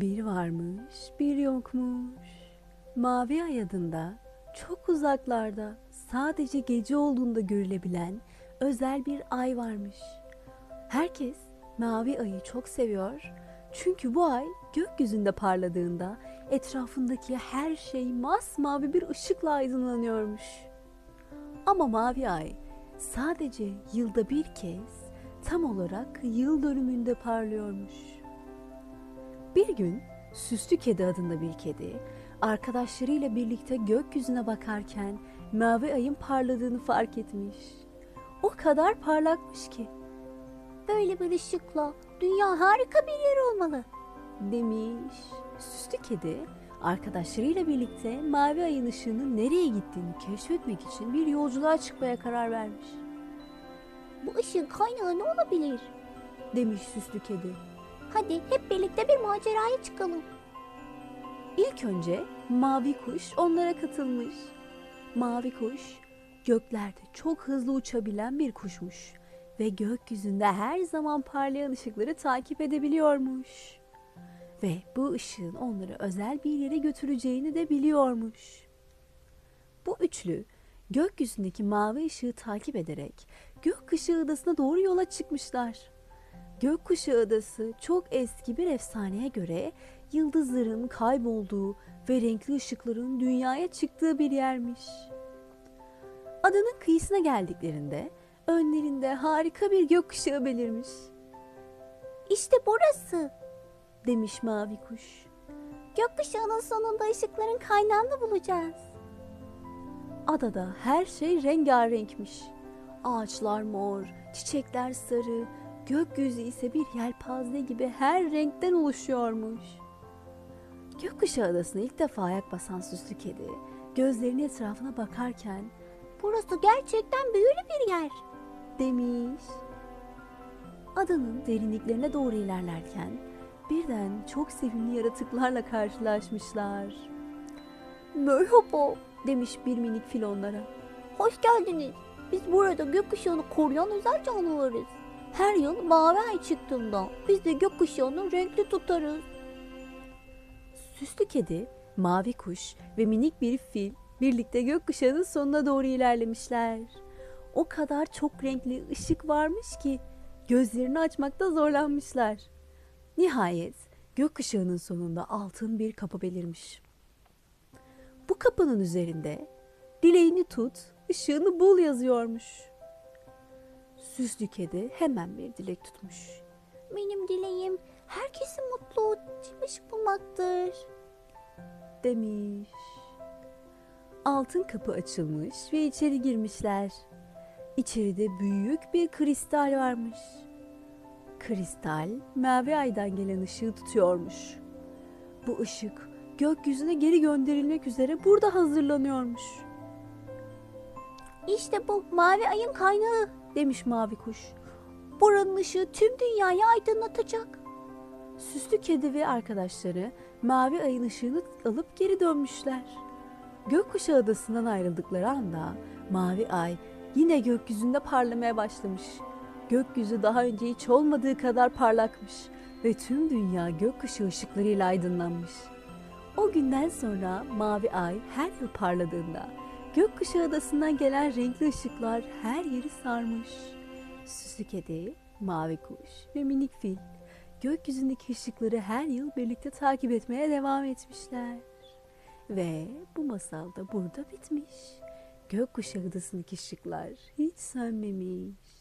Bir varmış, bir yokmuş. Mavi Ay adında çok uzaklarda sadece gece olduğunda görülebilen özel bir ay varmış. Herkes mavi ayı çok seviyor. Çünkü bu ay gökyüzünde parladığında etrafındaki her şey masmavi bir ışıkla aydınlanıyormuş. Ama mavi ay sadece yılda bir kez tam olarak yıl dönümünde parlıyormuş. Bir gün Süslü Kedi adında bir kedi arkadaşlarıyla birlikte gökyüzüne bakarken mavi ayın parladığını fark etmiş. O kadar parlakmış ki Böyle bir ışıkla dünya harika bir yer olmalı. demiş. Süslü kedi arkadaşlarıyla birlikte mavi ayın ışığının nereye gittiğini keşfetmek için bir yolculuğa çıkmaya karar vermiş. Bu ışığın kaynağı ne olabilir? Demiş süslü kedi. Hadi hep birlikte bir maceraya çıkalım. İlk önce mavi kuş onlara katılmış. Mavi kuş göklerde çok hızlı uçabilen bir kuşmuş ve gökyüzünde her zaman parlayan ışıkları takip edebiliyormuş. Ve bu ışığın onları özel bir yere götüreceğini de biliyormuş. Bu üçlü gökyüzündeki mavi ışığı takip ederek Gökkuşağı Adası'na doğru yola çıkmışlar. Gökkuşağı Adası çok eski bir efsaneye göre yıldızların kaybolduğu ve renkli ışıkların dünyaya çıktığı bir yermiş. Adanın kıyısına geldiklerinde önlerinde harika bir gökkuşağı belirmiş. İşte burası. Demiş mavi kuş. Gökkuşağının sonunda ışıkların kaynağını bulacağız. Adada her şey rengarenkmiş. Ağaçlar mor, çiçekler sarı, gökyüzü ise bir yelpaze gibi her renkten oluşuyormuş. Gökkuşağı adasına ilk defa ayak basan süslü kedi, gözlerini etrafına bakarken Burası gerçekten büyülü bir yer. demiş. Adanın derinliklerine doğru ilerlerken birden çok sevimli yaratıklarla karşılaşmışlar. Merhaba demiş bir minik fil onlara. Hoş geldiniz. Biz burada gökkuşağını koruyan özel canlılarız. Her yıl mavi ay çıktığında biz de gökkuşağını renkli tutarız. Süslü kedi, mavi kuş ve minik bir fil birlikte gökkuşağının sonuna doğru ilerlemişler. O kadar çok renkli ışık varmış ki gözlerini açmakta zorlanmışlar. Nihayet gökkuşağının sonunda altın bir kapı belirmiş. Bu kapının üzerinde dileğini tut, ışığını bul yazıyormuş. Süslü kedi hemen bir dilek tutmuş. Benim dileğim herkesin mutlu, ışık bulmaktır. demiş. Altın kapı açılmış ve içeri girmişler. İçeride büyük bir kristal varmış. Kristal mavi aydan gelen ışığı tutuyormuş. Bu ışık gökyüzüne geri gönderilmek üzere burada hazırlanıyormuş. İşte bu mavi ayın kaynağı. Demiş mavi kuş. Buranın ışığı tüm dünyayı aydınlatacak. Süslü kedi ve arkadaşları mavi ayın ışığını alıp geri dönmüşler. Gökkuşağı adasından ayrıldıkları anda mavi ay yine gökyüzünde parlamaya başlamış. Gökyüzü daha önce hiç olmadığı kadar parlakmış ve tüm dünya gökkuşağı ışıklarıyla aydınlanmış. O günden sonra mavi ay her yıl parladığında gökkuşağı adasından gelen renkli ışıklar her yeri sarmış. Süslü kedi, mavi kuş ve minik fil gökyüzündeki ışıkları her yıl birlikte takip etmeye devam etmişler. Ve bu masal da burada bitmiş. Gökkuşağı adasındaki ışıklar hiç sönmemiş.